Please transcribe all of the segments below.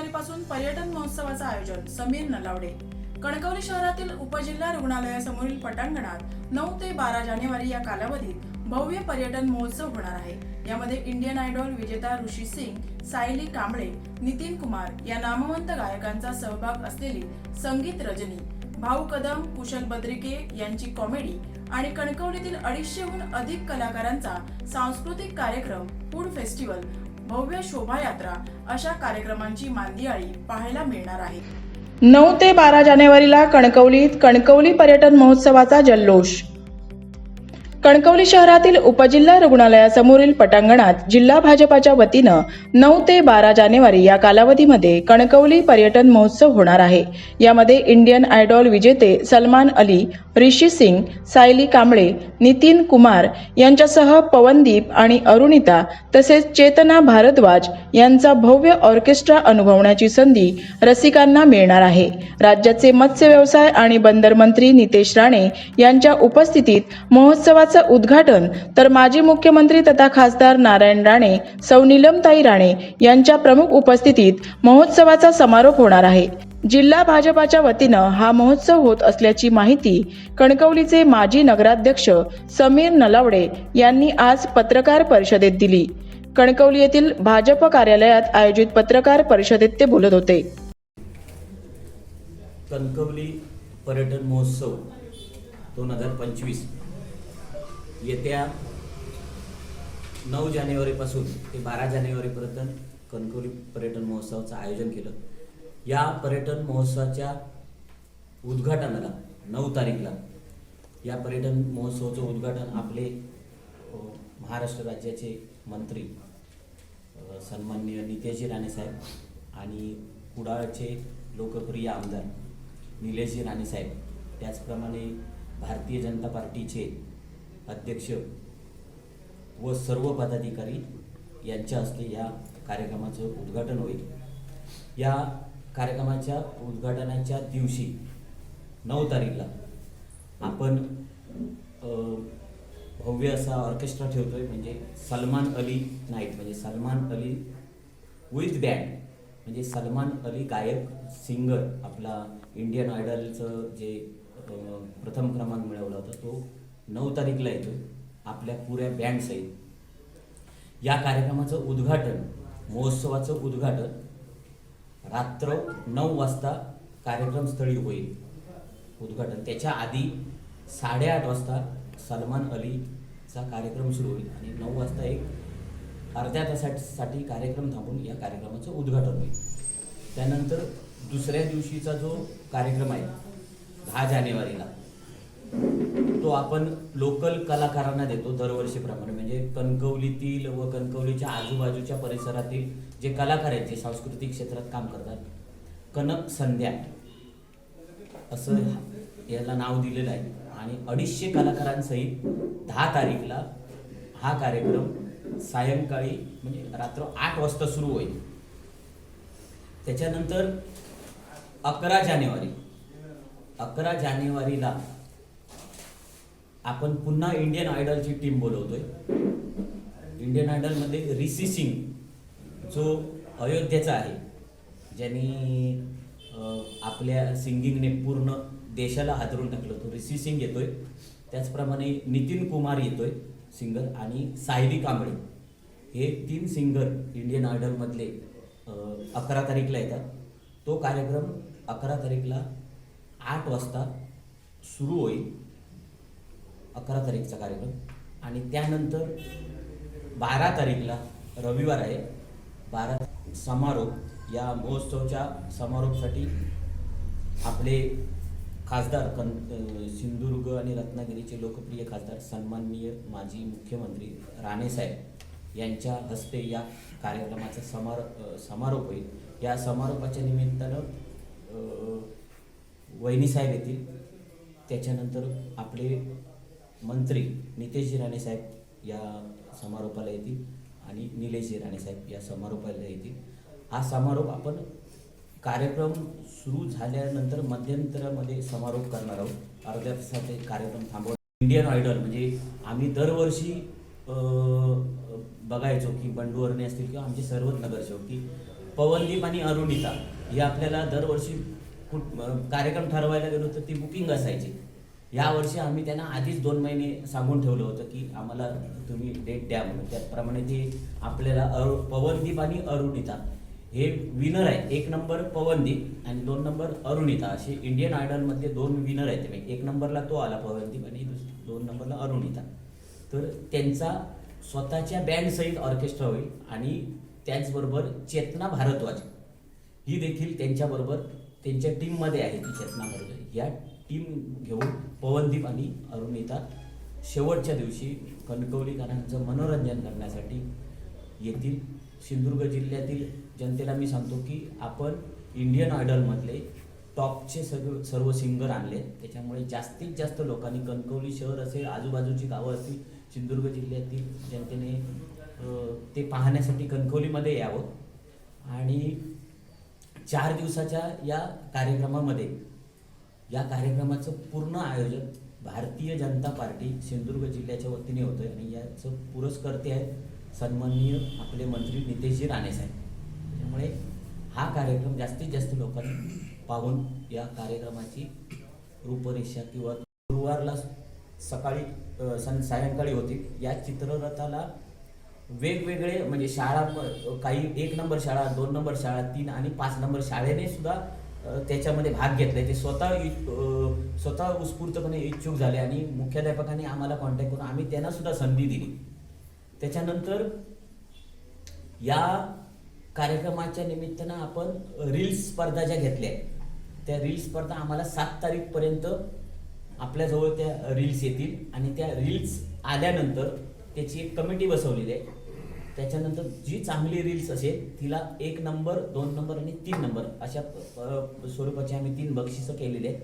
जानेवारीपासून पर्यटन महोत्सवाचं आयोजन. समीर नलावडे. कणकवली शहरातील उपजिल्हा रुग्णालयासमोरील पटांगणात नऊ ते बारा जानेवारी या कालावधीत भव्य पर्यटन महोत्सव होणार आहे. यामध्ये इंडियन आयडॉल विजेता ऋषी सिंग सायली कांबळे नितीन कुमार या नामवंत गायकांचा सहभाग असलेली संगीत रजनी भाऊ कदम कुशल बद्रिके यांची कॉमेडी आणि कणकवलीतील अडीचशेहून अधिक कलाकारांचा सांस्कृतिक कार्यक्रम फूड फेस्टिवल भव्य शोभायात्रा अशा कार्यक्रमांची मांदियाळी पाहायला मिळणार आहे. नऊ ते बारा जानेवारीला कणकवलीत कणकवली पर्यटन महोत्सवाचा जल्लोष. कणकवली शहरातील उपजिल्हा रुग्णालयासमोरील पटांगणात जिल्हा भाजपाच्या वतीनं नऊ ते बारा जानेवारी या कालावधीमध्ये कणकवली पर्यटन महोत्सव होणार आहे. यामध्ये इंडियन आयडॉल विजेते सलमान अली ऋषी सिंग सायली कांबळे नितीन कुमार यांच्यासह पवनदीप आणि अरुणिता तसेच चेतना भारद्वाज यांचा भव्य ऑर्केस्ट्रा अनुभवण्याची संधी रसिकांना मिळणार आहे. राज्याचे मत्स्य व्यवसाय आणि बंदर मंत्री नितेश राणे यांच्या उपस्थितीत महोत्सवात महोत्सवाचं उद्घाटन तर माजी मुख्यमंत्री तथा खासदार नारायण राणे सौ नीलमताई राणे यांच्या प्रमुख उपस्थितीत महोत्सवाचा समारोप होणार आहे. जिल्हा भाजपाच्या वतीनं हा महोत्सव होत असल्याची माहिती कणकवलीचे माजी नगराध्यक्ष समीर नलावडे यांनी आज पत्रकार परिषदेत दिली. कणकवली येथील भाजप कार्यालयात आयोजित पत्रकार परिषदेत ते बोलत होते. कणकवली पर्यटन महोत्सव दोन हजार पंचवीस येत्या नऊ जानेवारीपासून ते बारा जानेवारीपर्यंत कणकवली पर्यटन महोत्सवाचं आयोजन केलं. या पर्यटन महोत्सवाच्या उद्घाटनाला नऊ तारीखला या पर्यटन महोत्सवाचं उद्घाटन आपले महाराष्ट्र राज्याचे मंत्री सन्माननीय नितेशजी राणेसाहेब आणि कुडाळचे लोकप्रिय आमदार निलेशजी राणेसाहेब त्याचप्रमाणे भारतीय जनता पार्टीचे अध्यक्ष व सर्व पदाधिकारी यांच्या हस्ते या कार्यक्रमाचं उद्घाटन होईल. या कार्यक्रमाच्या उद्घाटनाच्या दिवशी नऊ तारीखला आपण भव्य असा ऑर्केस्ट्रा ठेवतो आहे म्हणजे सलमान अली नाईट म्हणजे सलमान अली विथ बँड म्हणजे सलमान अली गायक सिंगर आपला इंडियन आयडलचं जे प्रथम क्रमांक मिळवला होता तो नऊ तारीखला येतो आपल्या पुऱ्या बँडसहित या कार्यक्रमाचं उद्घाटन महोत्सवाचं उद्घाटन रात्र नऊ वाजता कार्यक्रमस्थळी होईल. उद्घाटन. त्याच्या आधी साडेआठ वाजता सलमान अलीचा कार्यक्रम सुरू होईल आणि नऊ वाजता एक अर्ध्या तासासाठी कार्यक्रम थांबून या कार्यक्रमाचं उद्घाटन होईल. त्यानंतर दुसऱ्या दिवशीचा जो कार्यक्रम आहे दहा जानेवारीला तो आपण लोकल कलाकारांना देतो दरवर्षीप्रमाणे. म्हणजे कणकवलीतील व कणकवलीच्या आजूबाजूच्या परिसरातील जे कलाकार आहेत जे सांस्कृतिक क्षेत्रात काम करतात कनक संध्या असं याला नाव दिलेलं आहे. आणि अडीचशे कलाकारांसहित दहा तारीखला हा कार्यक्रम सायंकाळी म्हणजे रात्र आठ वाजता सुरू होईल. त्याच्यानंतर अकरा जानेवारी. अकरा जानेवारीला आपण पुन्हा इंडियन आयडलची टीम बोलवतोय. इंडियन आयडलमध्ये रिसी सिंग जो अयोध्येचा आहे ज्यांनी आपल्या सिंगिंगने पूर्ण देशाला हादरून टाकलं तो रिसी सिंग येतोय. त्याचप्रमाणे नितीन कुमार येतोय सिंगर आणि सायली कांबळे. हे तीन सिंगर इंडियन आयडलमधले अकरा तारीखला येतात. तो कार्यक्रम अकरा तारीखला आठ वाजता सुरू होईल. अकरा तारीखचा कार्यक्रम. आणि त्यानंतर बारा तारीखला रविवार आहे. बारा समारोप. या महोत्सवच्या समारोपसाठी आपले खासदार कन सिंधुदुर्ग आणि रत्नागिरीचे लोकप्रिय खासदार सन्माननीय माजी मुख्यमंत्री राणेसाहेब यांच्या हस्ते या कार्यक्रमाचा समार समारोप होईल. या समारोपाच्या निमित्तानं वहिनीसाहेब येतील. त्याच्यानंतर आपले मंत्री नितेशजी राणेसाहेब या समारोपाला येतील आणि निलेशजी राणेसाहेब या समारोपाला येतील. हा समारोप आपण कार्यक्रम सुरू झाल्यानंतर मध्यंतरामध्ये समारोप करणार आहोत. अर्ध्या तासाचे कार्यक्रम थांबव इंडियन आयडल म्हणजे आम्ही दरवर्षी बघायचो की बंडू अरणे असतील किंवा आमचे सर्वच नगरसेवक की पवनदीप आणि अरुणिता हे आपल्याला दरवर्षी कुठ कार्यक्रम ठरवायला गेलो तर ती बुकिंग असायची. यावर्षी आम्ही त्यांना आधीच दोन महिने सांगून ठेवलं होतं की आम्हाला तुम्ही डेट द्या म्हणून. त्याचप्रमाणे ते आपल्याला अरु पवनदीप आणि अरुणिता हे विनर आहे एक नंबर पवनदीप आणि दोन नंबर अरुणिता. असे इंडियन आयडलमध्ये दोन विनर आहेत ते. एक नंबरला तो आला पवनदीप आणि दोन नंबरला अरुणिता. तर त्यांचा स्वतःच्या बँडसहित ऑर्केस्ट्रा होईल आणि त्याचबरोबर चेतना भारद्वाज ही देखील त्यांच्याबरोबर त्यांच्या टीममध्ये आहे ती चेतना भारद्वाज. या टीम घेऊन पवनदीप आणि अरुणिता शेवटच्या दिवशी कणकवलीकरांचं मनोरंजन करण्यासाठी येथील सिंधुदुर्ग जिल्ह्यातील जनतेला मी सांगतो की आपण इंडियन आयडलमधले टॉपचे सर्व सर्व सिंगर आणले. त्याच्यामुळे जास्तीत जास्त लोकांनी कणकवली शहर असेल आजूबाजूची गावं असतील सिंधुदुर्ग जिल्ह्यातील जनतेने ते पाहण्यासाठी कणकवलीमध्ये यावं. आणि चार दिवसाच्या या कार्यक्रमामध्ये या कार्यक्रमाचं पूर्ण आयोजन भारतीय जनता पार्टी सिंधुदुर्ग जिल्ह्याच्या वतीने होतं आणि याचं पुरस्कर्ते आहेत सन्माननीय आपले मंत्री नितेशजी राणेसाहेब त्यामुळे हा कार्यक्रम जास्तीत जास्त लोकांनी पाहून या कार्यक्रमाची रूपरेषा किंवा गुरुवारला सकाळी सन सं सायंकाळी होती. या चित्ररथाला वेगवेगळे म्हणजे शाळा काही एक नंबर शाळा दोन नंबर शाळा तीन आणि पाच नंबर शाळेने सुद्धा त्याच्यामध्ये भाग घेतला ते स्वतः इ- स्वतः उत्स्फूर्तपणे इच्छुक झाले आणि मुख्याध्यापकांनी आम्हाला कॉन्टॅक्ट करून आम्ही त्यांना सुद्धा संधी दिली. त्याच्यानंतर या कार्यक्रमाच्या निमित्तानं आपण रील्स स्पर्धा ज्या घेतल्या त्या रील्स स्पर्धा आम्हाला सात तारीखपर्यंत आपल्याजवळ त्या रील्स येतील आणि त्या रील्स आल्यानंतर त्याची एक कमिटी बसवलेली आहे. त्याच्यानंतर जी चांगली रील्स असेल तिला एक नंबर दोन नंबर आणि तीन नंबर अशा स्वरूपाची आम्ही तीन बक्षिसं केलेली आहेत.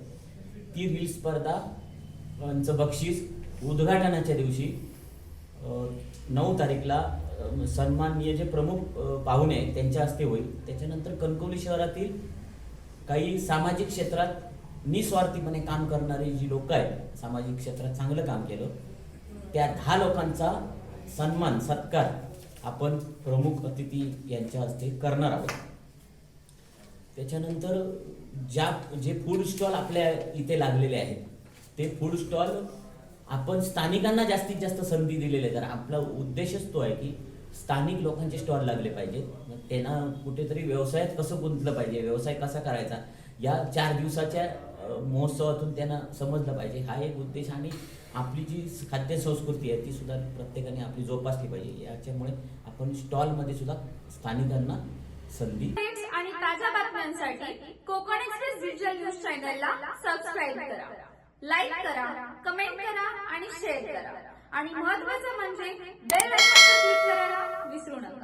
ती रील स्पर्धाचं बक्षीस उद्घाटनाच्या दिवशी नऊ तारीखला सन्माननीय जे प्रमुख पाहुणे आहेत त्यांच्या हस्ते होईल. त्याच्यानंतर कणकवली शहरातील काही सामाजिक क्षेत्रात निस्वार्थीपणे काम करणारी जी लोक आहेत सामाजिक क्षेत्रात चांगलं काम केलं त्या दहा लोकांचा सन्मान सत्कार आपण प्रमुख अतिथी यांच्या हस्ते करणार आहोत. त्याच्यानंतर ज्या जे फूड स्टॉल आपल्या इथे लागलेले आहेत ते फूड स्टॉल आपण स्थानिकांना जास्तीत जास्त संधी दिलेली आहे. तर आपला उद्देशच तो आहे की स्थानिक लोकांचे स्टॉल लागले पाहिजेत. मग त्यांना कुठेतरी व्यवसायात कसं गुंतलं पाहिजे व्यवसाय कसा करायचा या चार दिवसाच्या महोत्सवातून त्यांना समजलं पाहिजे. हा एक उद्देश आणि आपली जी खाद्य संस्कृती आहे ती सुद्धा प्रत्येकाने आपली जोपासली पाहिजे. याच्यामुळे आपण स्टॉलमध्ये सुद्धा स्थानिकांना संधी आणि ताज्या बातम्यांसाठी कोकण एक्सप्रेस डिजिटल न्यूज चॅनलला सबस्क्राईब करा. लाईक करा कमेंट करा आणि शेअर करा. आणि महत्वाचं म्हणजे बेल आयकॉनवर क्लिक करायला विसरू नका.